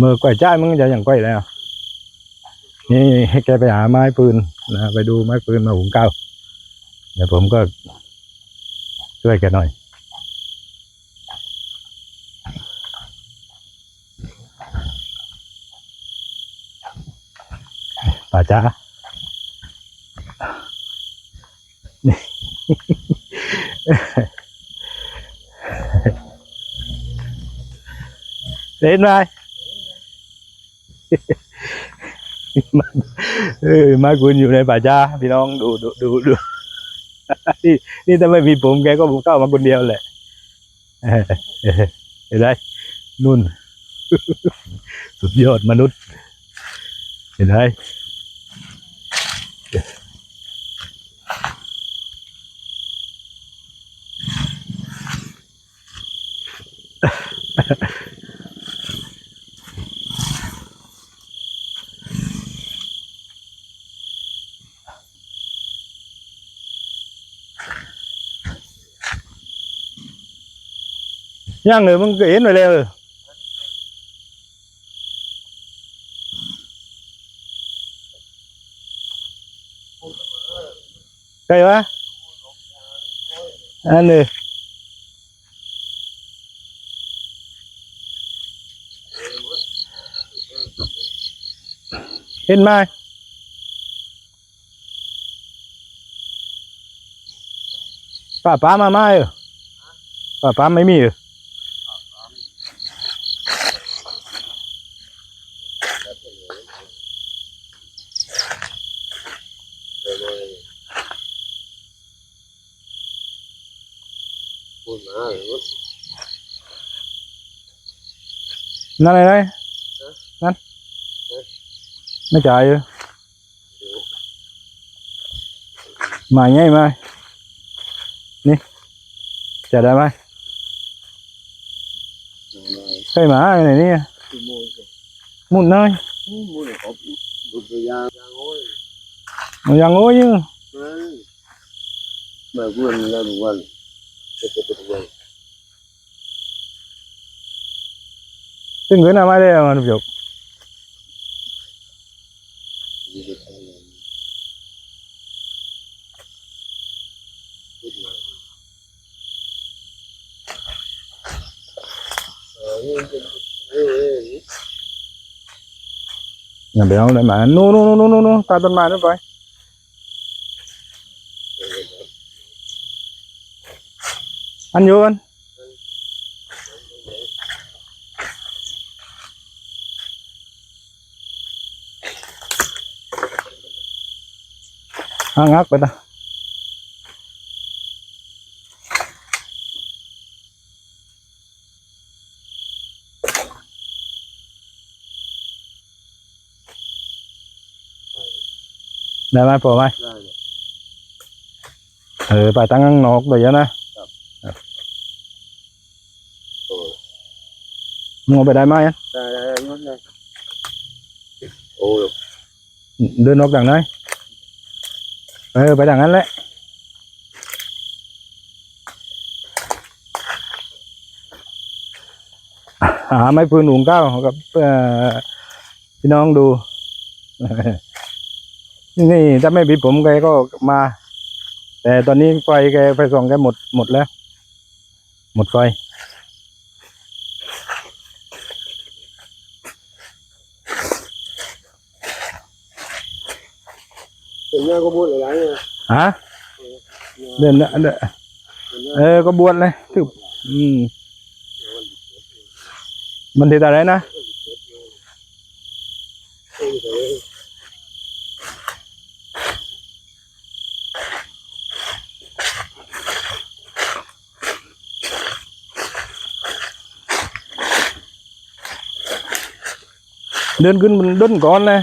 มือกล้วยจ้ายมึงจะอย่างกล้วยแล้วนี่ให้แกไปหาไม้ปืนนะไปดูไม้ปืนมาหุงข้าวเดี๋ยวผมก็ช่วยแกหน่อยป่าจ้านี่เล่นไหม เออมาคุณอยู่ในป่าจ้าพี่น้องดูดูดูดูนี่นี่ถ้าไม่มีผมแกก็ผมเข้ามาคนเดียวแหละเออเออเห็นไหมนุ่น สุดยอดมนุษย์ เห็นไหม ย่างเลยมึงก็เห็นไปแล้วใช่ปะอันนี้เห็นไหมป้าป้ามาไหมเหรอป้าป้าไม่มีเหรอ นั่นอะไรนั่นไม่จ่ายเหรอมาไงมานี่จะได้ไหมใช่หมาอะไรนี่คือโมยมุนน้อยโมยเขาบุตรยางยางโอ้ยมันยังโง่ยังนั่นมาเพื่อนแล้วทุกวันจะจะทุกวันตึงเกินอะไรได้มันจบยี่สิบปีพูดม tinggal nama dia mana jok nhà béo lại mà no no no no no no, ta tân mai nữa phải ăn vô anh ห่างงักไปนะได้ไหมพอไหม ได้เลย เออไปตั้งข้างนอกเลยนะ โอ้ย มึงเอาไปได้ไหมอะ ได้ได้ได้หมดเลยโอ้ย เดินออกจากไหน เออ ไปทางนั้นแหละหาไม้ปืนหุงข้าวกับพี่น้องดู นี่ถ้าไม่ผิดผมแกก็มา แต่ตอนนี้ไฟแกไฟส่องแกหมดหมดแล้ว หมดไฟ có buôn ở đấy hả? Để nữa để. Ê, có buôn này Thử... ừ. mình thì tại đấy nè. Đơn cứ đơn con này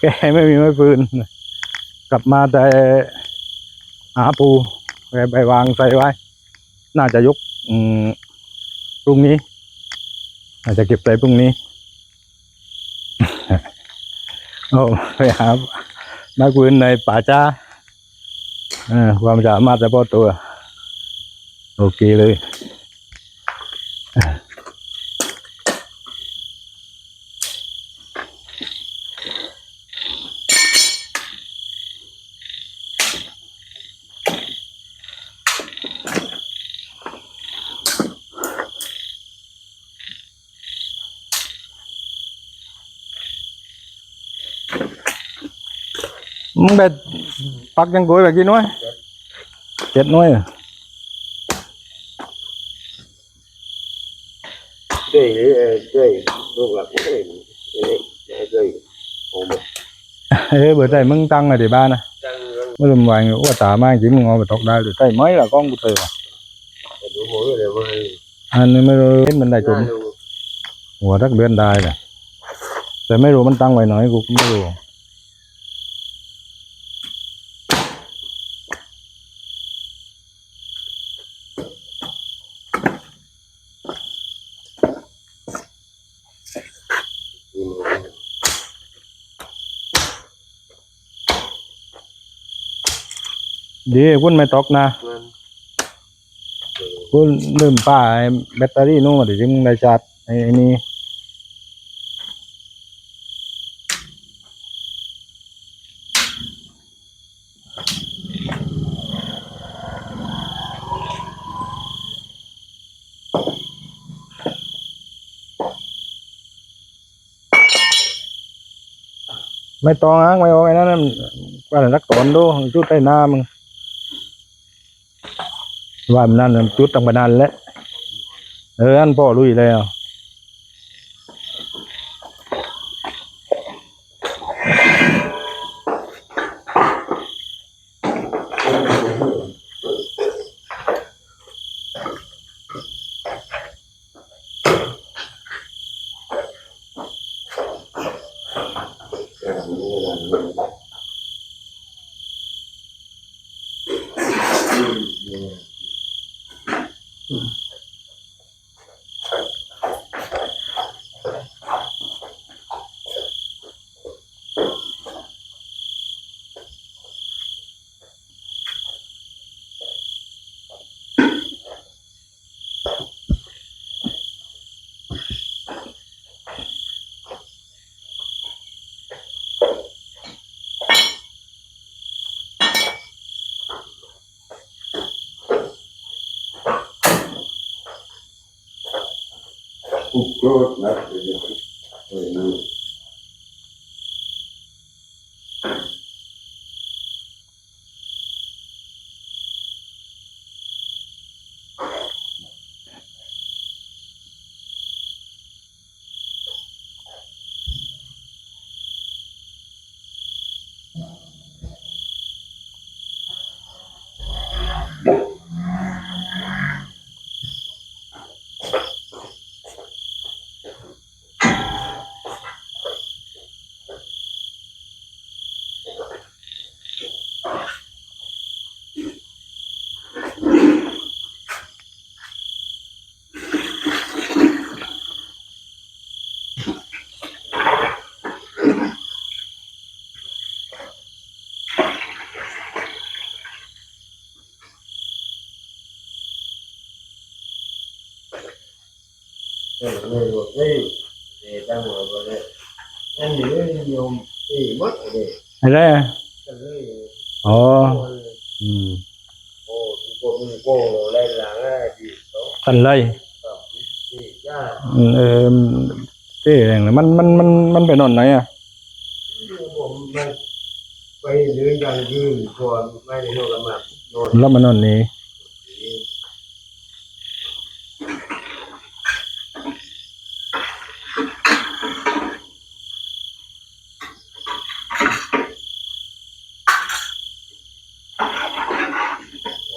แกไม่มีไม้ปืน กลับมาแต่หาปูแกไปวางใส่ไว้ น่าจะยกอืพรุ่งนี้อาจจะเก็บใส่พรุ่งนี้โอ้ไปหาไม้ปืนในป่าจ้าความสามารถเฉพาะตัว โอเคเลย มึงไปปักยังโกยไปกี่หน้อยเจ็ดหน้อยเหรอ chơi chơi lúc là cũng chơi chơi chơi ồ một เฮ้ยเบอร์ใจมึงตั้งอะเดี๋ยวบ้านนะ trăng ไม่รู้วางว่าตามากจริงมึงเอาไปตกได้หรือใจไ ดีคุณไม่ตกนะคุณลืมป้าไอ้แบตเตอรี่นู่นมาดิที่มึงได้ชาร์จไอ้ไอ้นี่ไม่ต้องอะไม่เอาไอ้นั่นนะว่าแต่รักตอนดูจุดใต้หน้ามึง ว่ามันนั่นจุดตั้งมานานแล้วเอออันพ่อลุยแล้ว Yo, claro, yo, รอะอ๋ออืมตันเลยอืมเออเจ๊แรงเลยมันมันมันมันไปนอนไหนอะไปเรื่องการยืนก่อนไม่ได้โดนละมาดโดนแล้วมันนอนนี้ไปทางเป็นเหนียเราต้องพี่ไปอืมวันนี้เราจะเลยค่อยได้ยินเรื่องเยอะจังเดียวอะไรนะค่อยเรื่องได้ยินว่าเราใจก็เลยเดี๋ยวก็เดี๋ยวมันอะว่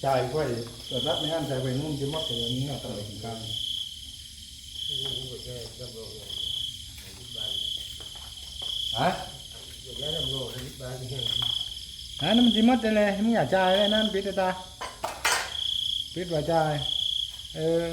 เนี่ยไปเบ็ดกับมดจ่ายไว้แต่รับไม่อันใจไว้นุ่มจะมัดแต่วันนี้ต้องไปถึงกลางฮะฮะนั่นมันจะมัดเลยมึงอย่าจ่ายเลยนั่นปิดตาปิดว่าจ่ายเออ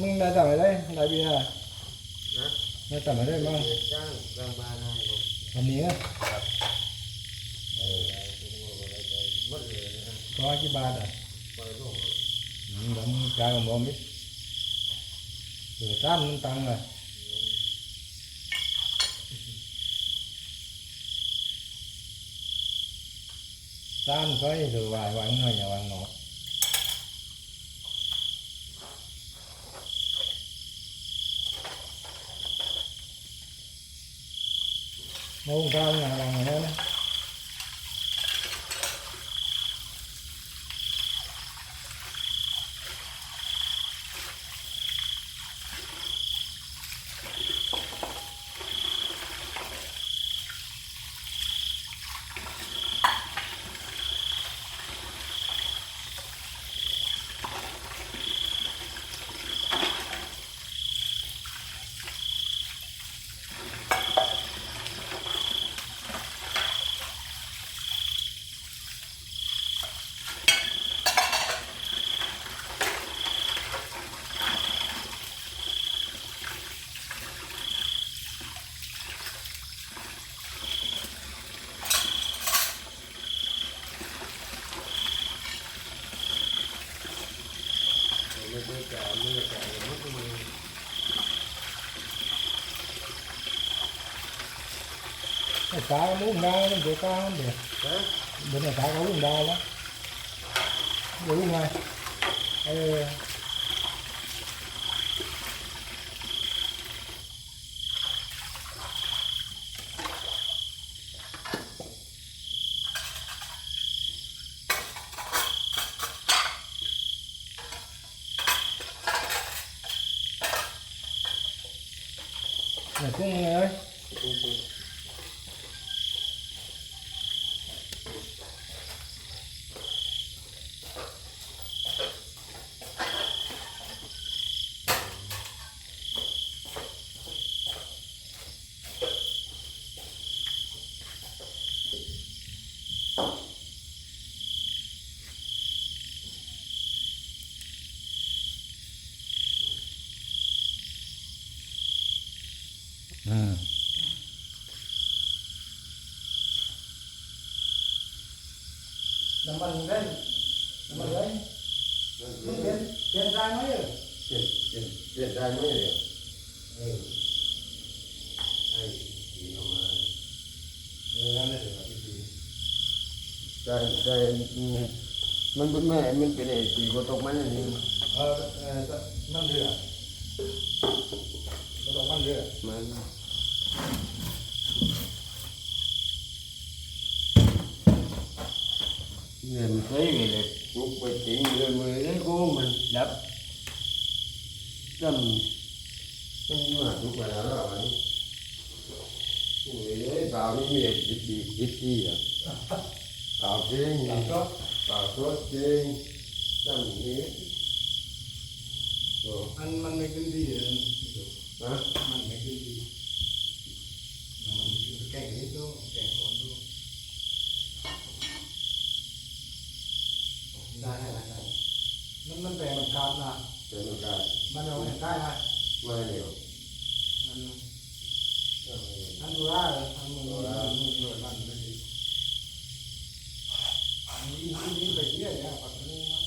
มึงได้ต่อไปได้ได้เบียร์ได้ต่อไปได้บ้างจ้างจ้างบ้านให้ผมวันนี้นะเออหมดเลยนะร้อยกี่บาทอะไปโน่นอืมแล้วมึงจ่ายกับผมมิเดือดร้อนมึงตังค์อะร้านก็ถือวายวางหน่อยอย่าวางหนอ 我问他，让他来。cái cá muốn đau không chịu cá không được bữa nay cá có uống đau lắm uống ngay Dạ, cũng nghe ơi. à. làm bằng lên làm bằng lên tiền tiền ra mấy rồi? Tiền tiền tiền ra mấy rồi? Ừ. ừ Ai mình bún mẹ mình cái này chỉ có tóc mấy này. Ờ, ờ mình rửa à? có tóc mấy rửa mình người thấy người đẹp cuộc về chuyện người người đấy của mình đập. Đầm nhưng mà lúc mà đã rồi người đấy vào đi miệng ít gì ít gì à vào trên vào suốt trên đầm hết anh mang cái gì à? Hả? Mang cái gì? มันมันแปลมันกราบนะเป็นการมันเอาไว้ได้นะไม่เร็วมันอันดูได้อันมือมันมือมันมันไม่ดีอันนี้นี่ไปเที่ยวเนี่ยปัจจุบันมั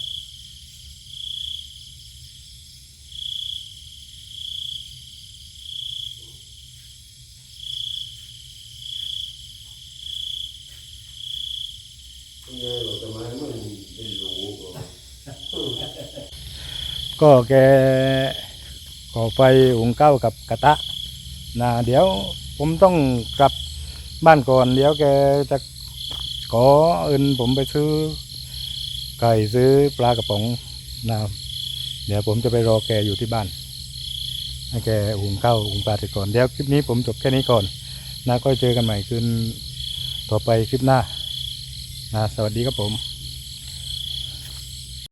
น เนี่ยเราจะมามันเป็นรูก็ ก็แกก่อไฟหุงข้าวกับกระทะนะเดี๋ยวผมต้องกลับบ้านก่อน เดี๋ยวแกจะขอเอินผมไปซื้อไก่ซื้อปลากระป๋องนะเดี๋ยวผมจะไปรอแกอยู่ที่บ้านให้แกหุงข้าวหุงปลาเสร็จก่อนเดี๋ยวคลิปนี้ผมจบแค่นี้ก่อนนะก็เจอกันใหม่คืนต่อไปคลิปหน้านะสวัสดีครับผม